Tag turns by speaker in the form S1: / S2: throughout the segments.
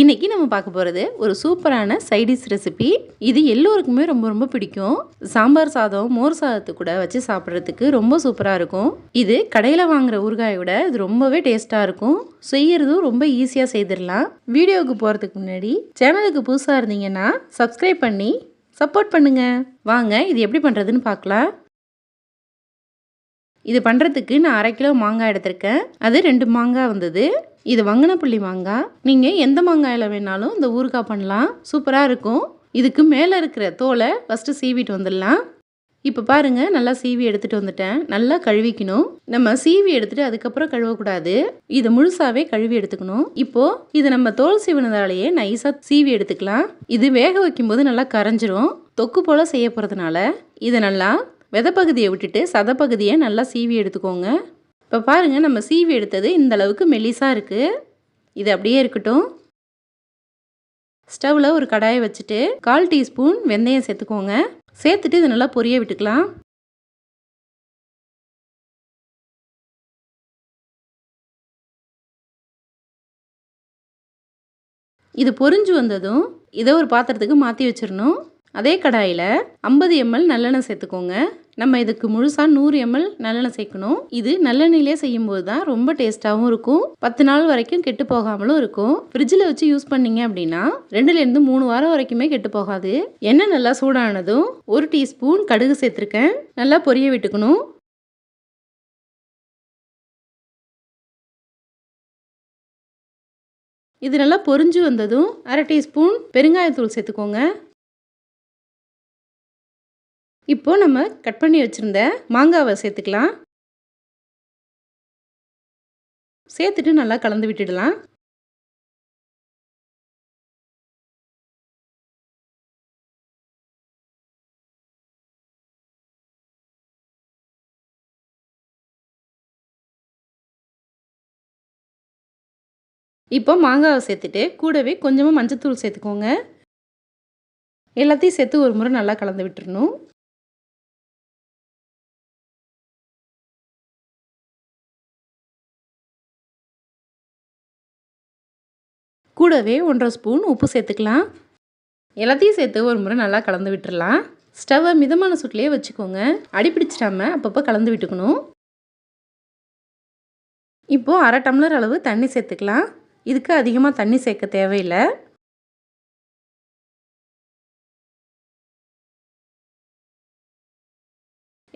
S1: இன்னைக்கு நம்ம பார்க்க போகிறது ஒரு சூப்பரான சைடிஷ் ரெசிபி இது எல்லோருக்குமே ரொம்ப ரொம்ப பிடிக்கும். சாம்பார் சாதம் மோர் சாதத்து கூட வச்சு சாப்பிட்றதுக்கு ரொம்ப சூப்பராக இருக்கும். இது கடையில் வாங்குற ஊறுகாயை விட இது ரொம்பவே டேஸ்ட்டாக இருக்கும். செய்யறதும் ரொம்ப ஈஸியாக செய்திடலாம். வீடியோவுக்கு போகிறதுக்கு முன்னாடி சேனலுக்கு புதுசாக இருந்தீங்கன்னா சப்ஸ்கிரைப் பண்ணி சப்போர்ட் பண்ணுங்கள் வாங்க இது எப்படி பண்ணுறதுன்னு பார்க்கலாம். இது பண்ணுறதுக்கு நான் அரை கிலோ மாங்காய் எடுத்திருக்கேன். அது ரெண்டு மாங்காய் வந்தது. இது வங்கனப்பள்ளி மாங்காய். நீங்கள் எந்த மாங்காயில் வேணாலும் இந்த ஊறுகாய் பண்ணலாம். சூப்பராக இருக்கும். இதுக்கு மேலே இருக்கிற தோலை ஃபஸ்ட்டு சீவிட்டு வந்துடலாம். இப்போ பாருங்கள் நல்லா சீவி எடுத்துகிட்டு வந்துட்டேன். நல்லா கழுவிக்கணும். நம்ம சீவி எடுத்துகிட்டு அதுக்கப்புறம் கழுவக்கூடாது. இதை முழுசாகவே கழுவி எடுத்துக்கணும். இப்போது இது நம்ம தோல் சீவினதாலேயே நைஸாக சீவி எடுத்துக்கலாம். இது வேக வைக்கும்போது நல்லா கரைஞ்சிரும். தொக்கு போல் செய்ய போகிறதுனால இதை நல்லா விதப்பகுதியை விட்டுட்டு சதப்பகுதியை நல்லா சீவி எடுத்துக்கோங்க. இப்போ பாருங்கள் நம்ம சீவி எடுத்தது இந்த அளவுக்கு மெலிசாக இருக்குது இது அப்படியே இருக்கட்டும். ஸ்டவ்வில் ஒரு கடாயை வச்சுட்டு கால் டீஸ்பூன் வெந்தயம் சேர்த்துக்கோங்க. சேர்த்துட்டு இதை நல்லா பொரிய விட்டுக்கலாம். இது பொரிஞ்சு வந்ததும் இதை ஒரு பாத்திரத்துக்கு மாற்றி வச்சிடணும். அதே கடாயில் ஐம்பது எம்எல் நல்லெண்ணெய் சேர்த்துக்கோங்க. நம்ம இதுக்கு முழுசாக நூறு எம்எல் நல்லெண்ணெய் சேர்க்கணும். இது நல்லெண்ணெயிலே செய்யும்போது தான் ரொம்ப டேஸ்ட்டாகவும் இருக்கும். பத்து நாள் வரைக்கும் கெட்டு போகாமலும் இருக்கும். ஃப்ரிட்ஜில் வச்சு யூஸ் பண்ணீங்க அப்படின்னா ரெண்டுலேருந்து மூணு வாரம் வரைக்குமே கெட்டு போகாது. எண்ணெய் நல்லா சூடானதும் ஒரு டீஸ்பூன் கடுகு சேர்த்துருக்கேன். நல்லா பொரிய விட்டுக்கணும். இது நல்லா பொரிஞ்சு வந்ததும் அரை டீஸ்பூன் பெருங்காயத்தூள் சேர்த்துக்கோங்க. இப்போ நம்ம கட் பண்ணி வச்சுருந்த மாங்காவை சேர்த்துக்கலாம். சேர்த்துட்டு நல்லா கலந்து விட்டுடலாம். இப்போ மாங்காவை சேர்த்துட்டு கூடவே கொஞ்சமாக மஞ்சத்தூள் சேர்த்துக்கோங்க. எல்லாத்தையும் சேர்த்து ஒரு முறை நல்லா கலந்து விட்டுறணும். கூடவே ஒன்றரை ஸ்பூன் உப்பு சேர்த்துக்கலாம். எல்லாத்தையும் சேர்த்து ஒரு முறை நல்லா கலந்து விட்டுடலாம் ஸ்டவ்வை மிதமான சுட்டிலே வச்சுக்கோங்க. அடிப்பிடிச்சிடாம அப்பப்போ கலந்து விட்டுக்கணும். இப்போது அரை டம்ளர் அளவு தண்ணி சேர்த்துக்கலாம். இதுக்கு அதிகமாக தண்ணி சேர்க்க தேவையில்லை.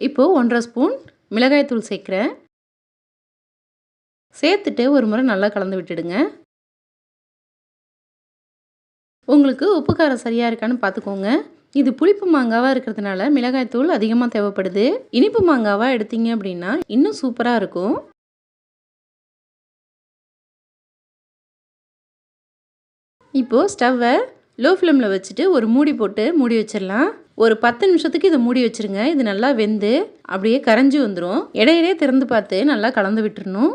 S1: இப்போது ஒன்றரை ஸ்பூன் மிளகாய்த்தூள் சேர்க்குறேன். சேர்த்துட்டு ஒரு முறை நல்லா கலந்து விட்டுடுங்க. உங்களுக்கு உப்பு காரம் சரியாக இருக்கான்னு பார்த்துக்கோங்க இது புளிப்பு மாங்காவாக இருக்கிறதுனால மிளகாய்த்தூள் அதிகமாக தேவைப்படுது. இனிப்பு மாங்காவாக எடுத்தீங்க அப்படின்னா இன்னும் சூப்பராக இருக்கும். இப்போது ஸ்டவ்வை லோ ஃப்ளேமில் வச்சுட்டு ஒரு மூடி போட்டு மூடி வச்சிடலாம். ஒரு பத்து நிமிஷத்துக்கு இதை மூடி வச்சுருங்க. இது நல்லா வெந்து அப்படியே கரைஞ்சி வந்துடும் இடையிலே திறந்து பார்த்து நல்லா கலந்து விட்டுறணும்.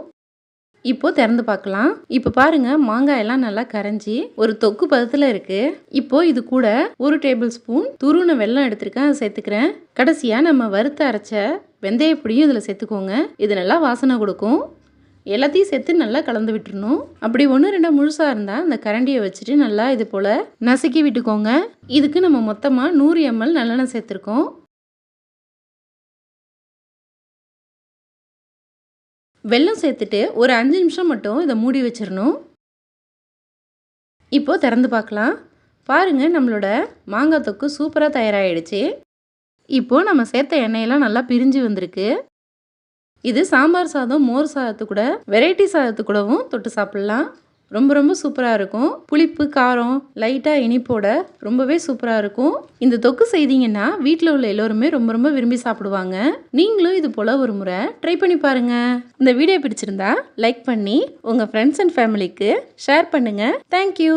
S1: இப்போது திறந்து பார்க்கலாம். இப்போ பாருங்கள் மாங்காயெல்லாம் நல்லா கரைஞ்சி ஒரு தொக்கு பதத்தில் இருக்குது இப்போது இது கூட ஒரு டேபிள் ஸ்பூன் துருண வெள்ளம் எடுத்திருக்கேன் அதை சேர்த்துக்கிறேன். கடைசியாக நம்ம வறுத்து அரைச்ச வெந்தயப்பொடியும் இதில் சேர்த்துக்கோங்க. இது நல்லா வாசனை கொடுக்கும். எல்லாத்தையும் சேர்த்து நல்லா கலந்து விட்டுருணும் அப்படி ஒன்று ரெண்டாக முழுசாக இருந்தால் அந்த கரண்டியை வச்சுட்டு நல்லா இது போல் நசுக்கி விட்டுக்கோங்க. இதுக்கு நம்ம மொத்தமாக நூறு எம்எல் நல்லெண்ணெய் சேர்த்துருக்கோம். வெல்லம் சேர்த்துட்டு ஒரு அஞ்சு நிமிஷம் மட்டும் இதை மூடி வச்சிடணும் இப்போது திறந்து பார்க்கலாம். பாருங்கள் நம்மளோட மாங்காய் தொக்கு சூப்பராக தயாராகிடுச்சு இப்போது நம்ம சேர்த்த எண்ணெயெல்லாம் நல்லா பிரிஞ்சு வந்திருக்கு. இது சாம்பார் சாதம் மோர் சாதத்து கூட வெரைட்டி சாதத்து கூடவும் தொட்டு சாப்பிட்லாம். ரொம்ப ரொம்ப சூப்பராக இருக்கும். புளிப்பு காரம் லைட்டாக இனிப்போட ரொம்பவே சூப்பராக இருக்கும். இந்த தொக்கு செய்தீங்கன்னா வீட்டில் உள்ள எல்லோருமே ரொம்ப ரொம்ப விரும்பி சாப்பிடுவாங்க. நீங்களும் இது போல் ஒரு முறை ட்ரை பண்ணி பாருங்கள் இந்த வீடியோ பிடிச்சிருந்தா லைக் பண்ணி உங்கள் ஃப்ரெண்ட்ஸ் அண்ட் ஃபேமிலிக்கு ஷேர் பண்ணுங்கள் தேங்க்யூ